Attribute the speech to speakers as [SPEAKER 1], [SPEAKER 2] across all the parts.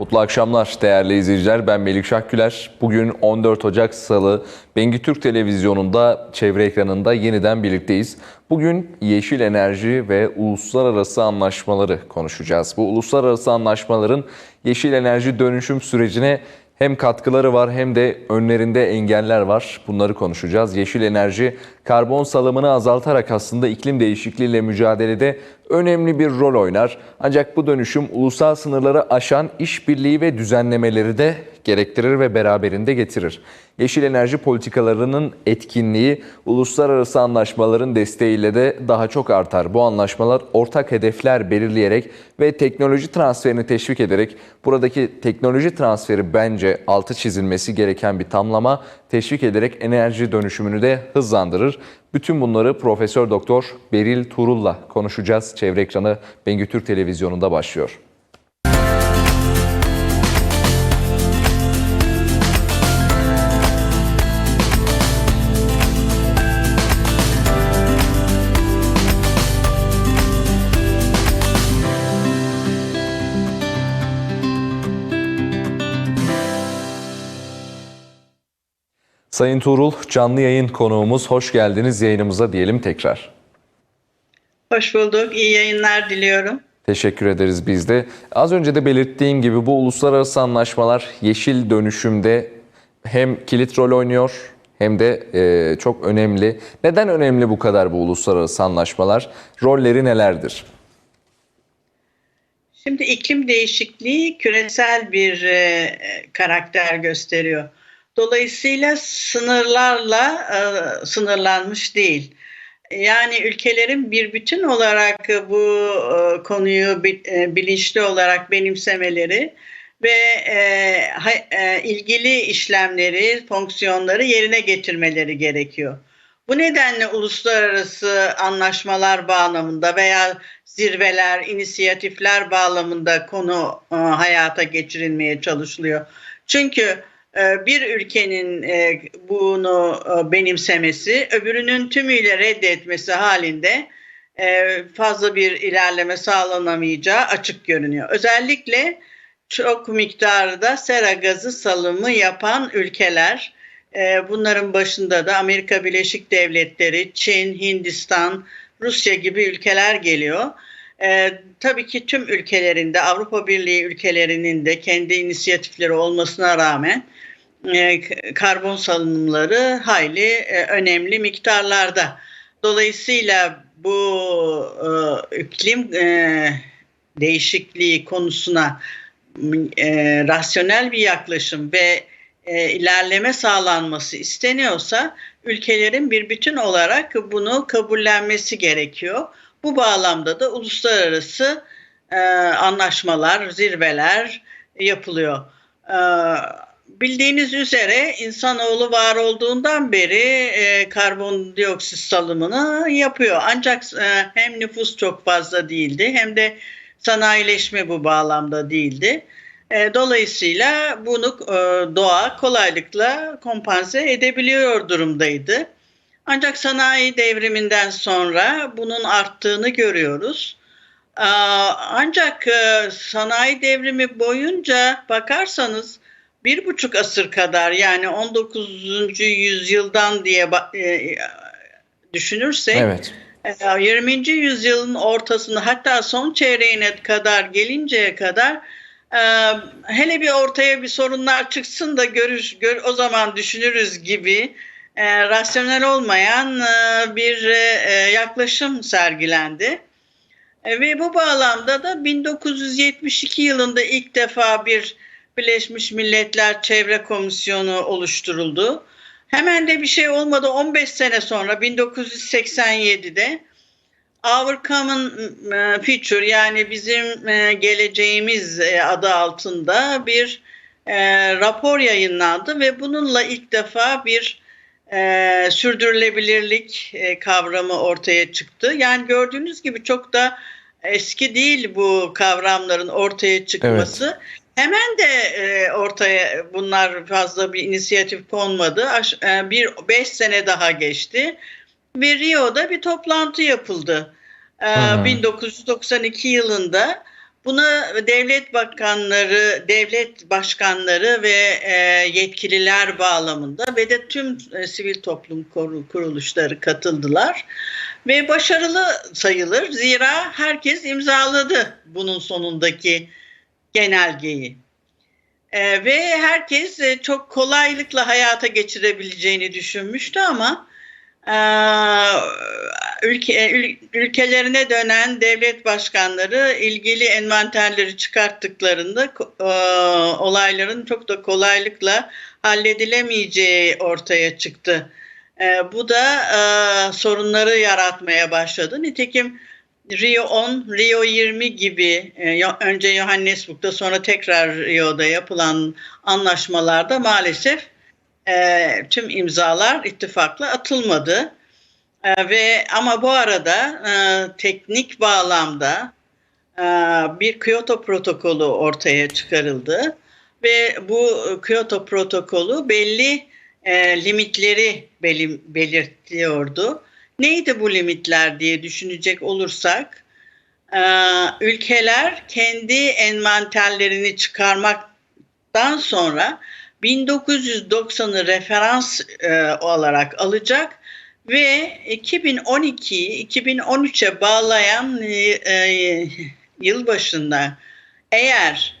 [SPEAKER 1] Mutlu akşamlar değerli izleyiciler. Ben Melik Şahküler. Bugün 14 Ocak Salı Bengi Türk Televizyonu'nda çevre ekranında yeniden birlikteyiz. Bugün yeşil enerji ve uluslararası anlaşmaları konuşacağız. Bu uluslararası anlaşmaların yeşil enerji dönüşüm sürecine hem katkıları var hem de önlerinde engeller var. Bunları konuşacağız. Yeşil enerji karbon salımını azaltarak aslında iklim değişikliğiyle mücadelede önemli bir rol oynar. Ancak bu dönüşüm ulusal sınırları aşan işbirliği ve düzenlemeleri de gerektirir ve beraberinde getirir. Yeşil enerji politikalarının etkinliği uluslararası anlaşmaların desteğiyle de daha çok artar. Bu anlaşmalar ortak hedefler belirleyerek ve teknoloji transferini teşvik ederek buradaki teknoloji transferi bence altı çizilmesi gereken bir tamlama teşvik ederek enerji dönüşümünü de hızlandırır. Bütün bunları Profesör Doktor Beril Tuğrul'la konuşacağız. Çevre ekranı Bengü Türk Televizyonu'nda başlıyor. Sayın Tuğrul, canlı yayın konuğumuz. Hoş geldiniz yayınımıza diyelim tekrar.
[SPEAKER 2] Hoş bulduk. İyi yayınlar diliyorum.
[SPEAKER 1] Teşekkür ederiz biz de. Az önce de belirttiğim gibi bu uluslararası anlaşmalar yeşil dönüşümde hem kilit rol oynuyor hem de e, çok önemli. Neden önemli bu kadar bu uluslararası anlaşmalar? Rolleri nelerdir?
[SPEAKER 2] Şimdi iklim değişikliği küresel bir e, karakter gösteriyor. Dolayısıyla sınırlarla e, sınırlanmış değil. Yani ülkelerin bir bütün olarak bu e, konuyu bi- e, bilinçli olarak benimsemeleri ve e, e, ilgili işlemleri, fonksiyonları yerine getirmeleri gerekiyor. Bu nedenle uluslararası anlaşmalar bağlamında veya zirveler, inisiyatifler bağlamında konu e, hayata geçirilmeye çalışılıyor. Çünkü e, bir ülkenin e, bunu e, benimsemesi, öbürünün tümüyle reddetmesi halinde e, fazla bir ilerleme sağlanamayacağı açık görünüyor. Özellikle çok miktarda sera gazı salımı yapan ülkeler, bunların başında da Amerika Birleşik Devletleri, Çin, Hindistan, Rusya gibi ülkeler geliyor. E, tabii ki tüm ülkelerinde, Avrupa Birliği ülkelerinin de kendi inisiyatifleri olmasına rağmen karbon salınımları hayli e, önemli miktarlarda. Dolayısıyla bu e, iklim e, değişikliği konusuna e, rasyonel bir yaklaşım ve e, ilerleme sağlanması isteniyorsa ülkelerin bir bütün olarak bunu kabullenmesi gerekiyor. Bu bağlamda da uluslararası e, anlaşmalar, zirveler yapılıyor. Bildiğiniz üzere insanoğlu var olduğundan beri e, karbondioksit salımını yapıyor. Ancak e, hem nüfus çok fazla değildi hem de sanayileşme bu bağlamda değildi. E, dolayısıyla bunu e, doğa kolaylıkla kompanse edebiliyor durumdaydı. Ancak sanayi devriminden sonra bunun arttığını görüyoruz. Ancak e, sanayi devrimi boyunca bakarsanız bir buçuk asır kadar yani 19. yüzyıldan diye e, düşünürsek
[SPEAKER 1] Evet.
[SPEAKER 2] e, 20. yüzyılın ortasında hatta son çeyreğine kadar gelinceye kadar e, hele bir ortaya bir sorunlar çıksın da görüş gör, o zaman düşünürüz gibi e, rasyonel olmayan e, bir e, yaklaşım sergilendi. E, ve bu bağlamda da 1972 yılında ilk defa bir Birleşmiş Milletler Çevre Komisyonu oluşturuldu. Hemen de bir şey olmadı. 15 sene sonra 1987'de Our Common Future yani bizim e, geleceğimiz e, adı altında bir e, rapor yayınlandı ve bununla ilk defa bir e, sürdürülebilirlik e, kavramı ortaya çıktı. Yani gördüğünüz gibi çok da eski değil bu kavramların ortaya çıkması. Hemen de e, ortaya bunlar fazla bir inisiyatif konmadı. Aş- e, bir beş sene daha geçti ve Rio'da bir toplantı yapıldı. E,
[SPEAKER 1] Hı hı.
[SPEAKER 2] 1992 yılında Buna devlet bakanları, devlet başkanları ve e, yetkililer bağlamında ve de tüm e, sivil toplum kur- kuruluşları katıldılar. Ve başarılı sayılır. Zira herkes imzaladı bunun sonundaki genelgeyi. E, ve herkes e, çok kolaylıkla hayata geçirebileceğini düşünmüştü ama e, ülke, ül- ülkelerine dönen devlet başkanları ilgili envanterleri çıkarttıklarında e, olayların çok da kolaylıkla halledilemeyeceği ortaya çıktı. E, bu da e, sorunları yaratmaya başladı. Nitekim Rio 10, Rio 20 gibi e, önce Johannesburg'da sonra tekrar Rio'da yapılan anlaşmalarda maalesef e, tüm imzalar ittifakla atılmadı. E, ve ama bu arada teknik bağlamda bir Kyoto protokolü ortaya çıkarıldı ve bu Kyoto protokolü belli limitleri belirtiyordu. Neydi bu limitler diye düşünecek olursak, e, ülkeler kendi envanterlerini çıkarmaktan sonra 1990'ı referans e, olarak alacak ve 2012'yi 2013'e bağlayan e, yıl başında eğer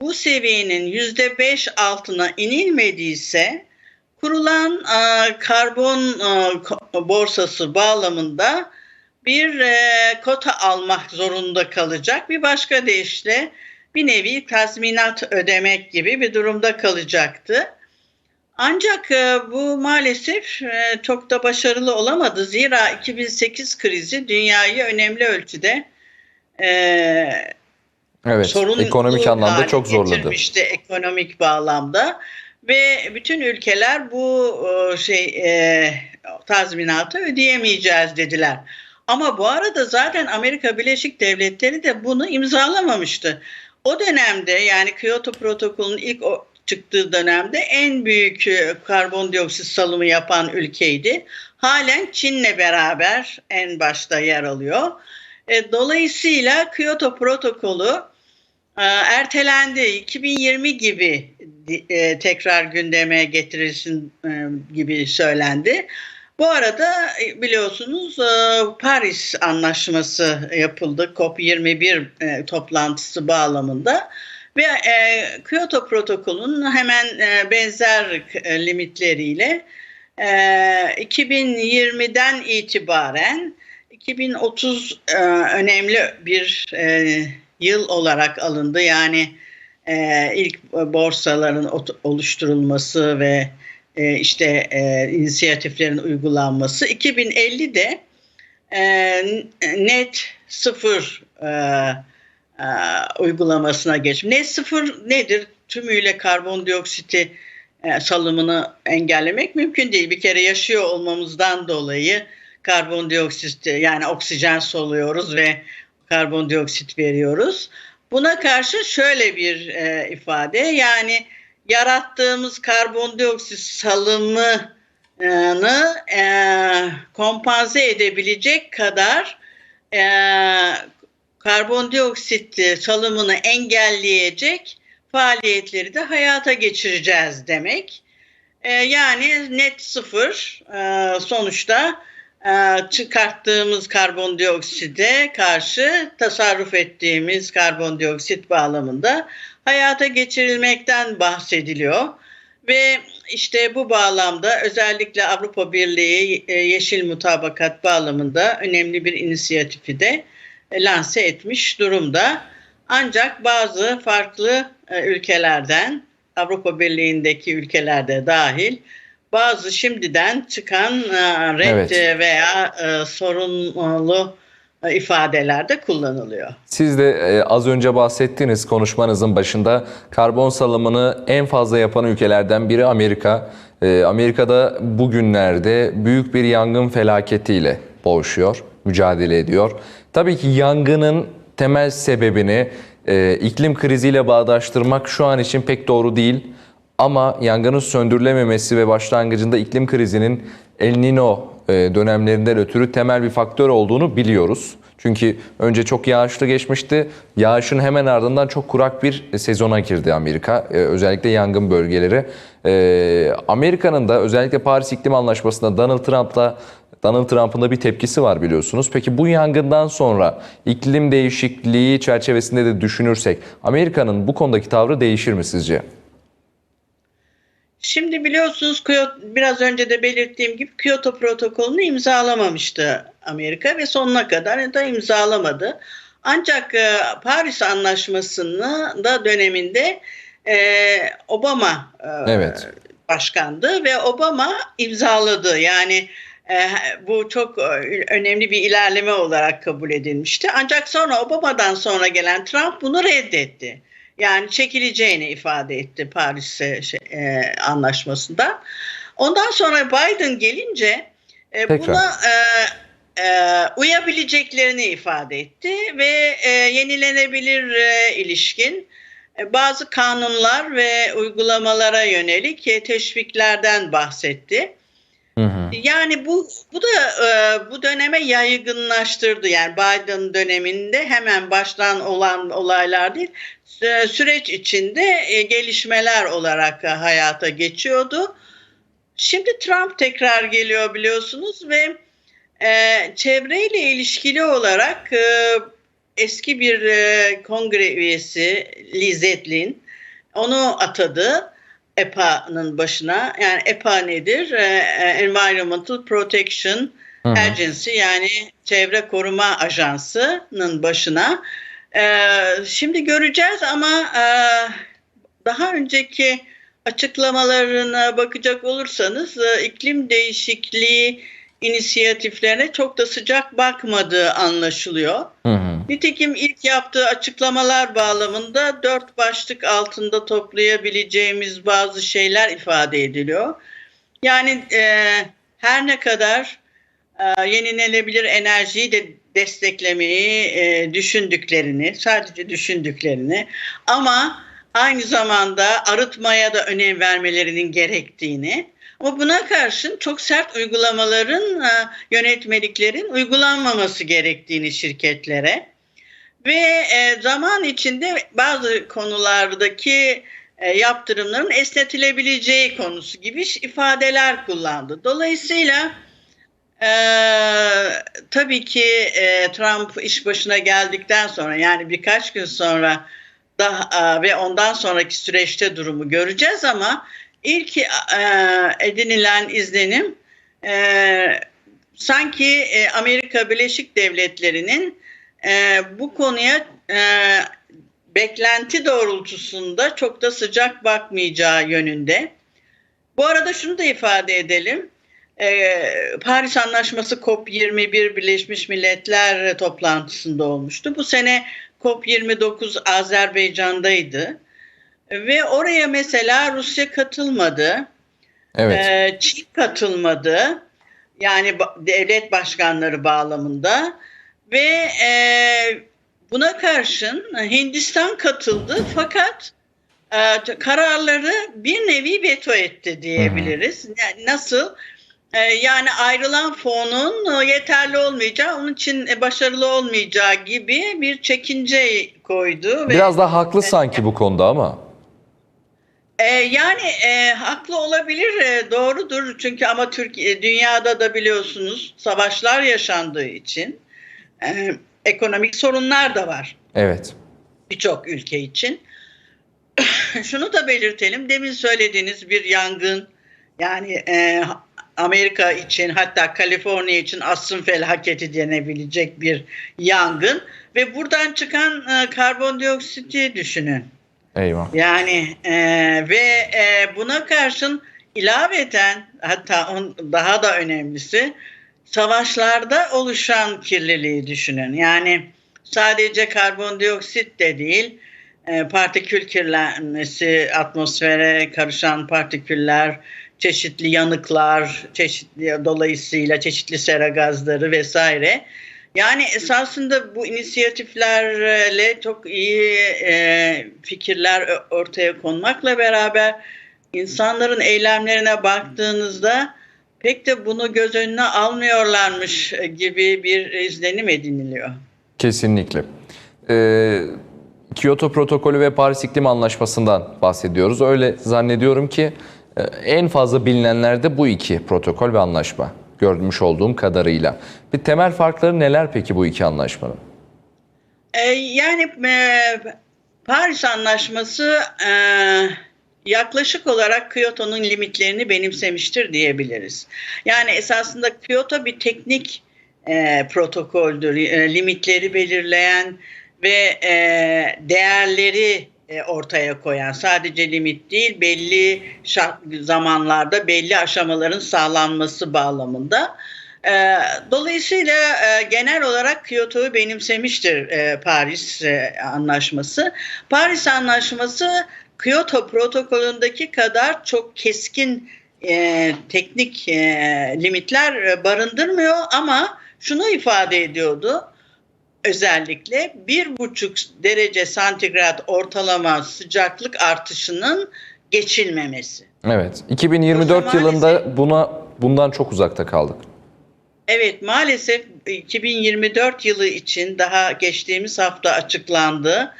[SPEAKER 2] bu seviyenin %5 altına inilmediyse kurulan e, karbon e, borsası bağlamında bir e, kota almak zorunda kalacak. Bir başka deyişle bir nevi tazminat ödemek gibi bir durumda kalacaktı. Ancak e, bu maalesef e, çok da başarılı olamadı. Zira 2008 krizi dünyayı önemli ölçüde e,
[SPEAKER 1] Evet,
[SPEAKER 2] sorunlu
[SPEAKER 1] ekonomik anlamda çok zorladı.
[SPEAKER 2] ekonomik bağlamda ve bütün ülkeler bu e, şey e, tazminatı ödeyemeyeceğiz dediler. Ama bu arada zaten Amerika Birleşik Devletleri de bunu imzalamamıştı. O dönemde yani Kyoto protokolünün ilk çıktığı dönemde en büyük e, karbondioksit salımı yapan ülkeydi. Halen Çin'le beraber en başta yer alıyor. E, dolayısıyla Kyoto protokolü ertelendi. 2020 gibi e, tekrar gündeme getirilsin e, gibi söylendi. Bu arada e, biliyorsunuz e, Paris Anlaşması yapıldı COP21 e, toplantısı bağlamında ve Kyoto protokolünün hemen benzer limitleriyle e, 2020'den itibaren 2030 e, önemli bir yıl olarak alındı. Yani e, ilk borsaların oluşturulması ve e, işte e, inisiyatiflerin uygulanması. 2050'de e, net sıfır e, e, uygulamasına geç. Net sıfır nedir? Tümüyle karbondioksiti e, salımını engellemek mümkün değil. Bir kere yaşıyor olmamızdan dolayı karbondioksit yani oksijen soluyoruz ve karbondioksit veriyoruz. Buna karşı şöyle bir e, ifade yani yarattığımız karbondioksit salımını e, kompanse edebilecek kadar e, karbondioksit salımını engelleyecek faaliyetleri de hayata geçireceğiz demek. E, yani net sıfır e, sonuçta çıkarttığımız karbondiokside karşı tasarruf ettiğimiz karbondioksit bağlamında hayata geçirilmekten bahsediliyor. Ve işte bu bağlamda özellikle Avrupa Birliği e, Yeşil Mutabakat bağlamında önemli bir inisiyatifi de e, lanse etmiş durumda. Ancak bazı farklı e, ülkelerden, Avrupa Birliği'ndeki ülkelerde dahil bazı şimdiden çıkan e, red
[SPEAKER 1] Evet.
[SPEAKER 2] e, veya e, sorunlu e, ifadeler de kullanılıyor.
[SPEAKER 1] Siz de e, az önce bahsettiğiniz konuşmanızın başında karbon salımını en fazla yapan ülkelerden biri Amerika. E, Amerika'da bugünlerde büyük bir yangın felaketiyle boğuşuyor, mücadele ediyor. Tabii ki yangının temel sebebini e, iklim kriziyle bağdaştırmak şu an için pek doğru değil. Ama yangının söndürülememesi ve başlangıcında iklim krizinin El Nino e, dönemlerinden ötürü temel bir faktör olduğunu biliyoruz. Çünkü önce çok yağışlı geçmişti. Yağışın hemen ardından çok kurak bir sezona girdi Amerika. Ee, özellikle yangın bölgeleri. Ee, Amerika'nın da özellikle Paris İklim Anlaşması'nda Donald Trump'la Donald Trump'ın da bir tepkisi var biliyorsunuz. Peki bu yangından sonra iklim değişikliği çerçevesinde de düşünürsek Amerika'nın bu konudaki tavrı değişir mi sizce?
[SPEAKER 2] Şimdi biliyorsunuz biraz önce de belirttiğim gibi Kyoto protokolünü imzalamamıştı Amerika ve sonuna kadar da imzalamadı. Ancak e, Paris Anlaşması'nı da döneminde e, Obama e,
[SPEAKER 1] Evet.
[SPEAKER 2] başkandı ve Obama imzaladı. Yani bu çok önemli bir ilerleme olarak kabul edilmişti. Ancak sonra Obama'dan sonra gelen Trump bunu reddetti. Yani çekileceğini ifade etti Paris e, şey, e, anlaşmasından. Ondan sonra Biden gelince e,
[SPEAKER 1] Tekrar.
[SPEAKER 2] buna e, e, uyabileceklerini ifade etti ve e, yenilenebilir e, ilişkin e, bazı kanunlar ve uygulamalara yönelik e, teşviklerden bahsetti.
[SPEAKER 1] Hı hı.
[SPEAKER 2] Yani bu bu da e, bu döneme yaygınlaştırdı. Yani Biden döneminde hemen baştan olan olaylar değil, sü- süreç içinde e, gelişmeler olarak e, hayata geçiyordu. Şimdi Trump tekrar geliyor biliyorsunuz ve e, çevreyle ilişkili olarak e, eski bir e, kongre üyesi Liz onu atadı. EPA'nın başına. Yani EPA nedir? Ee, Environmental Protection. Agency yani Çevre Koruma Ajansı'nın başına. Ee, şimdi göreceğiz ama e, daha önceki açıklamalarına bakacak olursanız e, iklim değişikliği inisiyatiflerine çok da sıcak bakmadığı anlaşılıyor.
[SPEAKER 1] Hı hı.
[SPEAKER 2] Nitekim ilk yaptığı açıklamalar bağlamında dört başlık altında toplayabileceğimiz bazı şeyler ifade ediliyor. Yani e, her ne kadar e, yenilenebilir enerjiyi de desteklemeyi e, düşündüklerini, sadece düşündüklerini ama aynı zamanda arıtmaya da önem vermelerinin gerektiğini ama buna karşın çok sert uygulamaların, e, yönetmeliklerin uygulanmaması gerektiğini şirketlere ve e, zaman içinde bazı konulardaki e, yaptırımların esnetilebileceği konusu gibi ifadeler kullandı. Dolayısıyla e, tabii ki e, Trump iş başına geldikten sonra yani birkaç gün sonra daha e, ve ondan sonraki süreçte durumu göreceğiz ama ilk e, edinilen izlenim e, sanki e, Amerika Birleşik Devletleri'nin e, bu konuya e, beklenti doğrultusunda çok da sıcak bakmayacağı yönünde. Bu arada şunu da ifade edelim. E, Paris Anlaşması COP21 Birleşmiş Milletler toplantısında olmuştu. Bu sene COP29 Azerbaycan'daydı. Ve oraya mesela Rusya katılmadı.
[SPEAKER 1] Evet.
[SPEAKER 2] Ee, Çin katılmadı. Yani devlet başkanları bağlamında ve e, buna karşın Hindistan katıldı fakat e, kararları bir nevi veto etti diyebiliriz. Yani nasıl? E, yani ayrılan fonun e, yeterli olmayacağı, onun için e, başarılı olmayacağı gibi bir çekince koydu. ve-
[SPEAKER 1] Biraz da haklı sanki bu konuda ama.
[SPEAKER 2] E, yani e, haklı olabilir, e, doğrudur. Çünkü ama Türkiye, dünyada da biliyorsunuz savaşlar yaşandığı için e, ekonomik sorunlar da var
[SPEAKER 1] Evet.
[SPEAKER 2] birçok ülke için. Şunu da belirtelim, demin söylediğiniz bir yangın, yani e, Amerika için hatta Kaliforniya için asrın felaketi denebilecek bir yangın ve buradan çıkan e, karbondioksiti düşünün.
[SPEAKER 1] Eyvah.
[SPEAKER 2] Yani e, ve e, buna karşın ilaveten hatta on, daha da önemlisi savaşlarda oluşan kirliliği düşünün. Yani sadece karbondioksit de değil e, partikül kirlenmesi, atmosfere karışan partiküller, çeşitli yanıklar, çeşitli dolayısıyla çeşitli sera gazları vesaire. Yani esasında bu inisiyatiflerle çok iyi e, fikirler ortaya konmakla beraber insanların eylemlerine baktığınızda pek de bunu göz önüne almıyorlarmış gibi bir izlenim ediniliyor.
[SPEAKER 1] Kesinlikle. Ee, Kyoto Protokolü ve Paris İklim Anlaşması'ndan bahsediyoruz. Öyle zannediyorum ki e, en fazla bilinenler de bu iki protokol ve anlaşma. Görmüş olduğum kadarıyla. Bir temel farkları neler peki bu iki anlaşmanın?
[SPEAKER 2] Ee, yani e, Paris Anlaşması e, yaklaşık olarak Kyoto'nun limitlerini benimsemiştir diyebiliriz. Yani esasında Kyoto bir teknik e, protokoldür. E, limitleri belirleyen ve e, değerleri e, ortaya koyan sadece limit değil belli şart, zamanlarda belli aşamaların sağlanması bağlamında. E, dolayısıyla e, genel olarak Kyoto'yu benimsemiştir Paris Anlaşması. Paris Anlaşması Kyoto protokolündeki kadar çok keskin teknik limitler barındırmıyor ama şunu ifade ediyordu özellikle bir buçuk derece santigrat ortalama sıcaklık artışının geçilmemesi.
[SPEAKER 1] Evet. 2024
[SPEAKER 2] Yoksa
[SPEAKER 1] yılında buna bundan çok uzakta kaldık.
[SPEAKER 2] Evet maalesef 2024 yılı için daha geçtiğimiz hafta açıklandı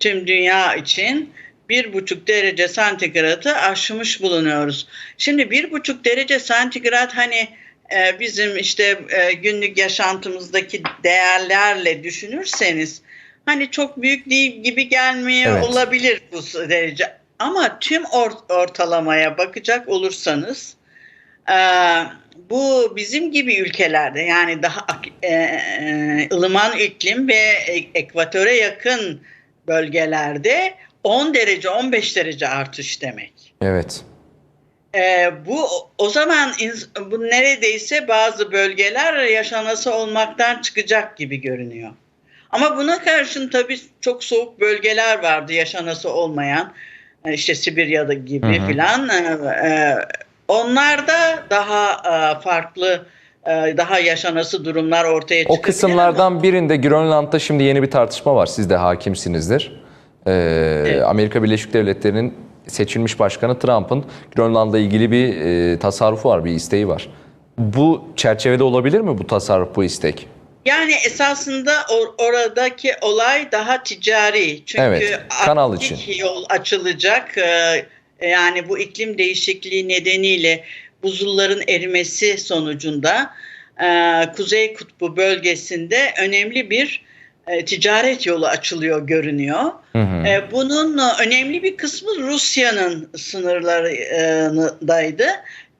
[SPEAKER 2] tüm dünya için bir buçuk derece santigratı aşmış bulunuyoruz. Şimdi bir buçuk derece santigrat hani e, bizim işte e, günlük yaşantımızdaki değerlerle düşünürseniz hani çok büyük değil gibi gelmeye
[SPEAKER 1] Evet.
[SPEAKER 2] olabilir bu derece. Ama tüm or- ortalamaya bakacak olursanız e, bu bizim gibi ülkelerde yani daha e, e, ılıman iklim ve ekvatöre yakın bölgelerde 10 derece 15 derece artış demek.
[SPEAKER 1] Evet.
[SPEAKER 2] Ee, bu o zaman bu neredeyse bazı bölgeler yaşanası olmaktan çıkacak gibi görünüyor. Ama buna karşın tabii çok soğuk bölgeler vardı yaşanası olmayan Ee, işte Sibirya'da gibi
[SPEAKER 1] Hı hı.
[SPEAKER 2] filan. Ee, e, onlar da daha e, farklı e, daha yaşanası durumlar ortaya çıkabilir.
[SPEAKER 1] O
[SPEAKER 2] ama-
[SPEAKER 1] kısımlardan birinde Grönland'da şimdi yeni bir tartışma var. Siz de hakimsinizdir. Ee, Amerika Birleşik Devletleri'nin seçilmiş başkanı Trump'ın Grönland'la ilgili bir e, tasarrufu var, bir isteği var. Bu çerçevede olabilir mi bu tasarruf, bu istek?
[SPEAKER 2] Yani esasında or- oradaki olay daha ticari. Çünkü
[SPEAKER 1] Evet, kanal için.
[SPEAKER 2] yol açılacak. Ee, Yani bu iklim değişikliği nedeniyle buzulların erimesi sonucunda e, Kuzey Kutbu bölgesinde önemli bir e, ticaret yolu açılıyor görünüyor.
[SPEAKER 1] Hı hı.
[SPEAKER 2] E, Bunun önemli bir kısmı Rusya'nın sınırlarındaydı.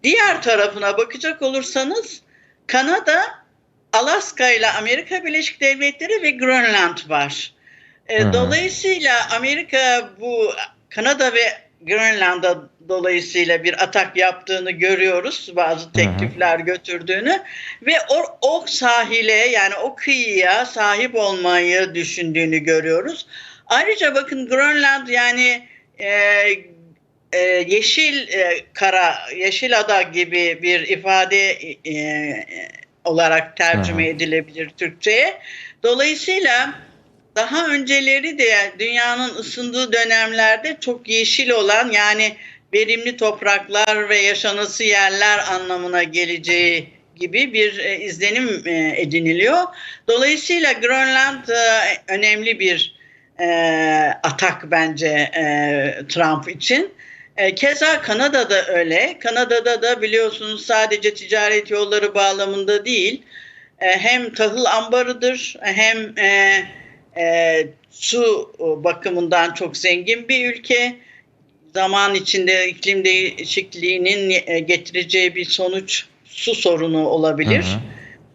[SPEAKER 2] Diğer tarafına bakacak olursanız Kanada, Alaska ile Amerika Birleşik Devletleri ve Grönland var. E. Dolayısıyla Amerika bu Kanada ve Grönland'a dolayısıyla bir atak yaptığını görüyoruz. Bazı teklifler götürdüğünü ve o, o sahile yani o kıyıya sahip olmayı düşündüğünü görüyoruz. Ayrıca bakın Grönland yani e, e, yeşil e, kara, yeşil ada gibi bir ifade e, olarak tercüme edilebilir Türkçe'ye. Dolayısıyla daha önceleri de dünyanın ısındığı dönemlerde çok yeşil olan yani verimli topraklar ve yaşanası yerler anlamına geleceği gibi bir e, izlenim e, ediniliyor. Dolayısıyla Grönland e, önemli bir atak bence Trump için. E, keza Kanada'da öyle. Kanada'da da biliyorsunuz sadece ticaret yolları bağlamında değil, hem tahıl ambarıdır hem e, su bakımından çok zengin bir ülke. Zaman içinde iklim değişikliğinin e, getireceği bir sonuç su sorunu olabilir.
[SPEAKER 1] Hı hı.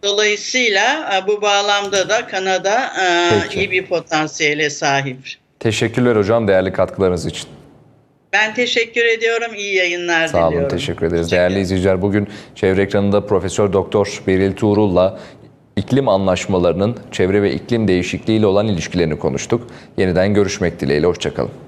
[SPEAKER 2] Dolayısıyla e, bu bağlamda da Kanada e,
[SPEAKER 1] Peki.
[SPEAKER 2] iyi bir potansiyele sahip.
[SPEAKER 1] Teşekkürler hocam değerli katkılarınız için.
[SPEAKER 2] Ben teşekkür ediyorum. İyi yayınlar
[SPEAKER 1] Sağ olun,
[SPEAKER 2] diliyorum.
[SPEAKER 1] teşekkür ederiz. Değerli izleyiciler bugün çevre ekranında Profesör Doktor Beril Tuğrul'la iklim anlaşmalarının çevre ve iklim değişikliği ile olan ilişkilerini konuştuk. Yeniden görüşmek dileğiyle, hoşçakalın.